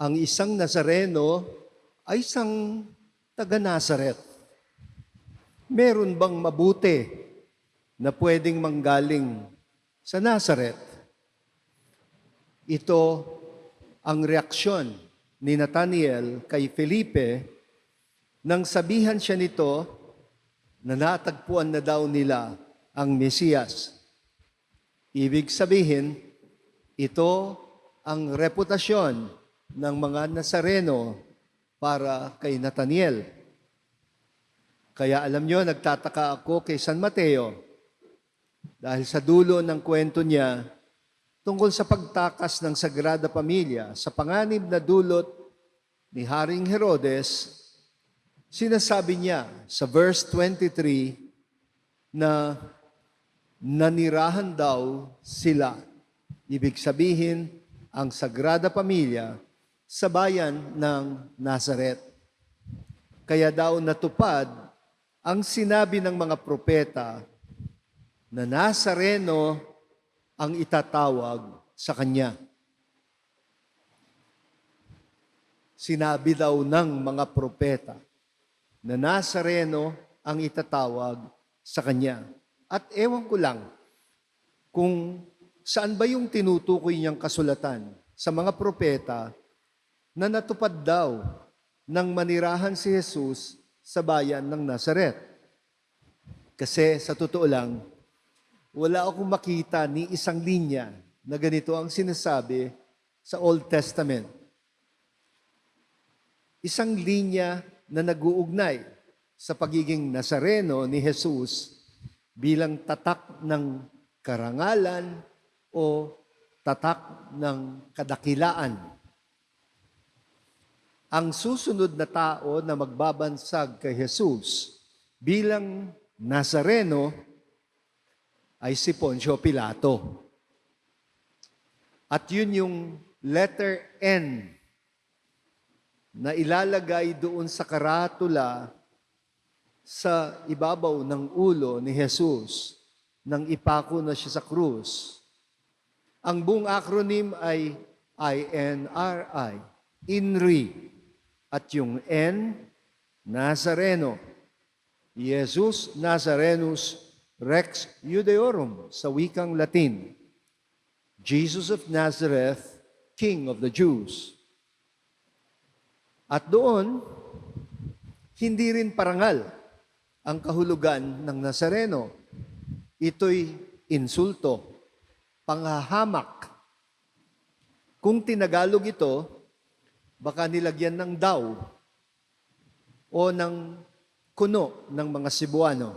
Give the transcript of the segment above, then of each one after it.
ang isang Nazareno ay isang taga-Nazaret. Meron bang mabuti na pwedeng manggaling sa Nazaret? Ito ang reaksyon ni Nathaniel kay Felipe nang sabihan siya nito na natagpuan na daw nila ang Mesiyas. Ibig sabihin, ito ang reputasyon ng mga Nazareno para kay Nathaniel. Kaya alam nyo, nagtataka ako kay San Mateo dahil sa dulo ng kwento niya tungkol sa pagtakas ng Sagrada Pamilya sa panganib na dulot ni Haring Herodes, sinasabi niya sa verse 23 na nanirahan daw sila. Ibig sabihin, ang Sagrada Pamilya sa bayan ng Nazaret. Kaya daw natupad ang sinabi ng mga propeta na Nazareno ang itatawag sa kanya. Sinabi daw ng mga propeta na Nazareno ang itatawag sa kanya. At ewan ko lang kung saan ba yung tinutukoy niyang kasulatan sa mga propeta na natupad daw ng manirahan si Jesus sa bayan ng Nazaret. Kasi sa totoo lang, wala akong makita ni isang linya na ganito ang sinasabi sa Old Testament. Isang linya na nag-uugnay sa pagiging Nazareno ni Jesus bilang tatak ng karangalan o tatak ng kadakilaan. Ang susunod na tao na magbabansag kay Jesus bilang Nazareno ay si Poncio Pilato. At yun yung letter N na ilalagay doon sa karatula sa ibabaw ng ulo ni Jesus nang ipako na siya sa krus. Ang buong acronym ay INRI, INRI. At yung N, Nazareno. Jesus Nazarenus Rex Judeorum sa wikang Latin. Jesus of Nazareth, King of the Jews. At doon, hindi rin parangal ang kahulugan ng Nazareno. Ito'y insulto, panghahamak. Kung tinagalog ito, baka nilagyan ng daw o ng kuno ng mga Cebuano.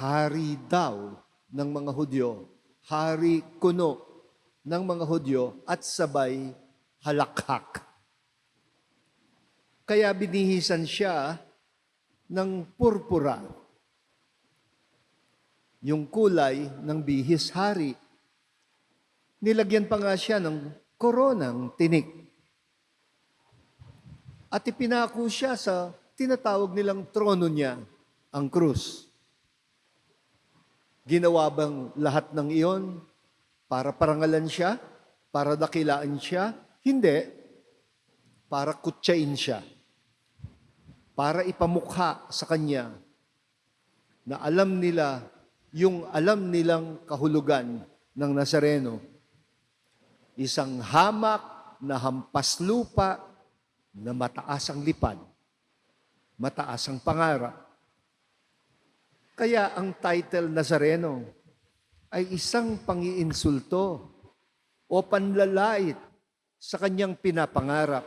Hari daw ng mga Hudyo, hari kuno ng mga Hudyo at sabay halakhak. Kaya binihisan siya ng purpura, yung kulay ng bihis hari. Nilagyan pa nga siya ng koronang tinik. At ipinako siya sa tinatawag nilang trono niya, ang krus. Ginawa bang lahat ng iyon para parangalan siya? Para dakilaan siya? Hindi. Para kutsain siya. Para ipamukha sa kanya na alam nila yung alam nilang kahulugan ng Nazareno. Isang hamak na hampas lupa na mataas ang lipad, mataas ang pangarap. Kaya ang title Nazareno ay isang pangiinsulto o panlalait sa kanyang pinapangarap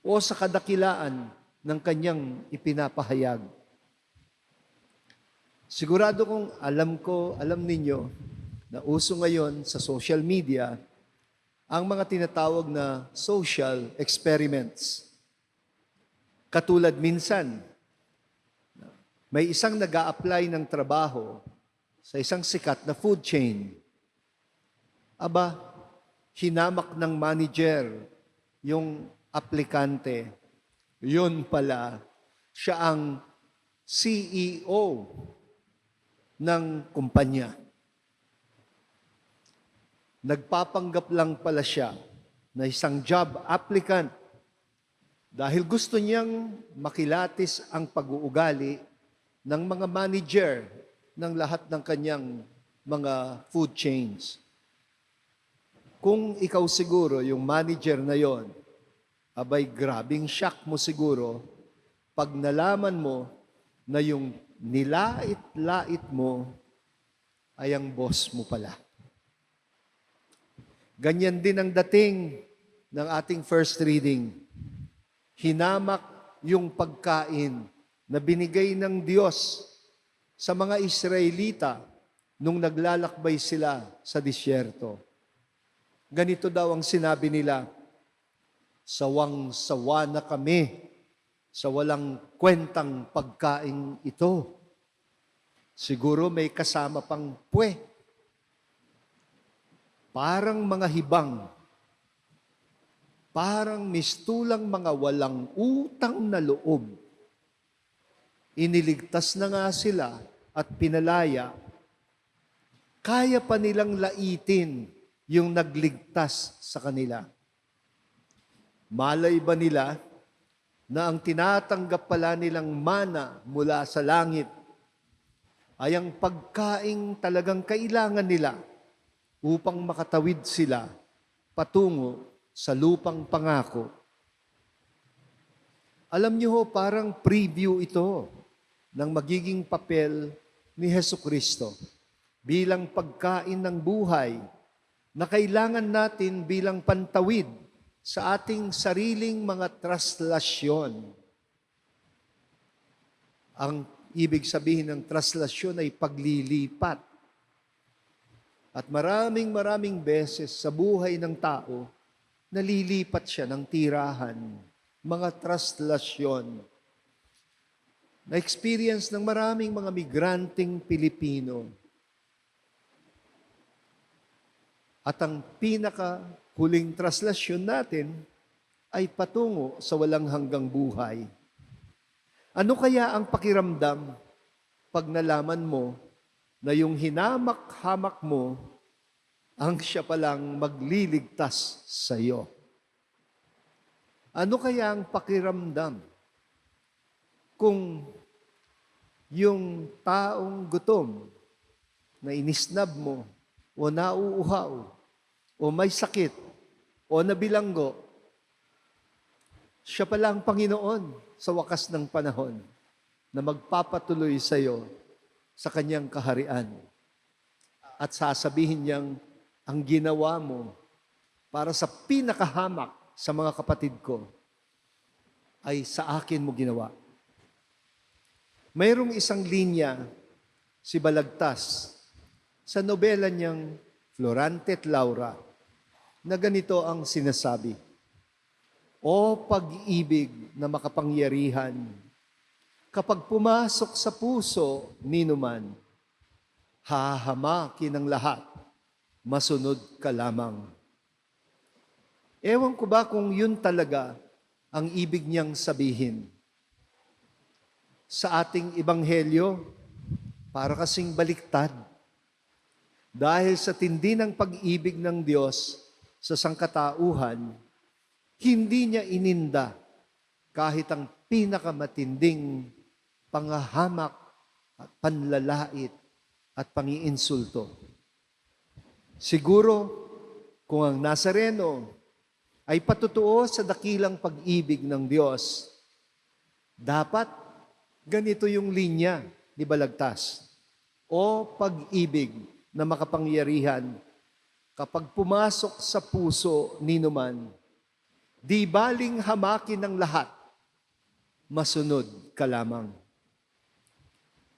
o sa kadakilaan ng kanyang ipinapahayag. Sigurado kong alam ko, alam ninyo, na uso ngayon sa social media ang mga tinatawag na social experiments. Katulad minsan, may isang nag apply ng trabaho sa isang sikat na food chain. Aba, hinamak ng manager yung aplikante. Yun pala, siya ang CEO ng kumpanya. Nagpapanggap lang pala siya na isang job applicant dahil gusto niyang makilatis ang pag-uugali ng mga manager ng lahat ng kanyang mga food chains. Kung ikaw siguro, yung manager na yon, abay grabing shock mo siguro pag nalaman mo na yung nilait-lait mo ay ang boss mo pala. Ganyan din ang dating ng ating first reading. Hinamak yung pagkain na binigay ng Diyos sa mga Israelita nung naglalakbay sila sa disyerto. Ganito daw ang sinabi nila, Sawang-sawa na kami sa walang kwentang pagkain ito. Siguro may kasama pang pwe. Parang mga hibang. Parang mistulang mga walang utang na loob. Iniligtas na nga sila at pinalaya. Kaya pa nilang laitin yung nagligtas sa kanila. Malay ba nila na ang tinatanggap pala nilang mana mula sa langit ay ang pagkaing talagang kailangan nila upang makatawid sila patungo sa lupang pangako. Alam niyo ho, parang preview ito ng magiging papel ni Heso Kristo bilang pagkain ng buhay na kailangan natin bilang pantawid sa ating sariling mga traslasyon. Ang ibig sabihin ng traslasyon ay paglilipat. At maraming maraming beses sa buhay ng tao, nalilipat siya ng tirahan, mga traslasyon. Na-experience ng maraming mga migranteng Pilipino. At ang pinaka huling traslasyon natin ay patungo sa walang hanggang buhay. Ano kaya ang pakiramdam pag nalaman mo na yung hinamak-hamak mo ang siya palang magliligtas sa iyo? Ano kaya ang pakiramdam kung yung taong gutom na inisnab mo o nauuhaw o may sakit o nabilanggo, siya pala ang Panginoon sa wakas ng panahon na magpapatuloy sa iyo sa kanyang kaharian. At sasabihin niyang, ang ginawa mo para sa pinakahamak sa mga kapatid ko ay sa akin mo ginawa. Mayroong isang linya si Balagtas sa nobela niyang Florante at Laura na ganito ang sinasabi. O pag-ibig na makapangyarihan, kapag pumasok sa puso ninuman, hahamakin ang lahat, masunod ka lamang. Ewan ko ba kung yun talaga ang ibig niyang sabihin. Sa ating ibanghelyo, para kasing baliktad. Dahil sa tindi ng pag-ibig ng Diyos sa sangkatauhan, hindi niya ininda kahit ang pinakamatinding pangahamak at panlalait at pangiinsulto. Siguro, kung ang Nazareno ay patutuo sa dakilang pag-ibig ng Diyos, dapat ganito yung linya ni Balagtas. O pag-ibig na makapangyarihan, kapag pumasok sa puso ninuman, di baling hamakin ng lahat, masunod ka lamang.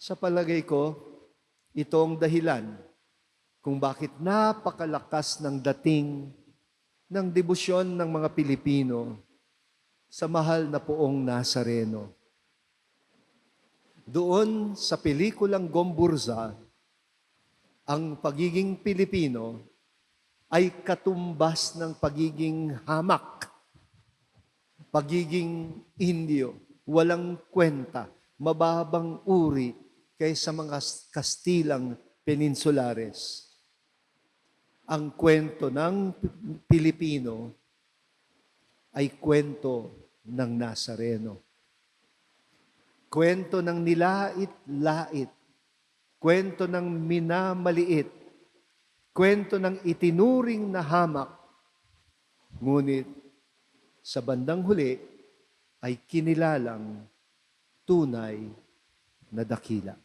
Sa palagay ko, ito ang dahilan kung bakit napakalakas ng dating ng debosyon ng mga Pilipino sa mahal na poong Nazareno. Doon sa pelikulang Gomburza, ang pagiging Pilipino ay katumbas ng pagiging hamak, pagiging Indio, walang kwenta, mababang uri kaysa mga Kastilang peninsulares. Ang kwento ng Pilipino ay kwento ng Nazareno. Kwento ng nilait-lait. Kwento ng minamaliit. Kwento ng itinuring na hamak. Ngunit sa bandang huli ay kinilalang tunay na dakila.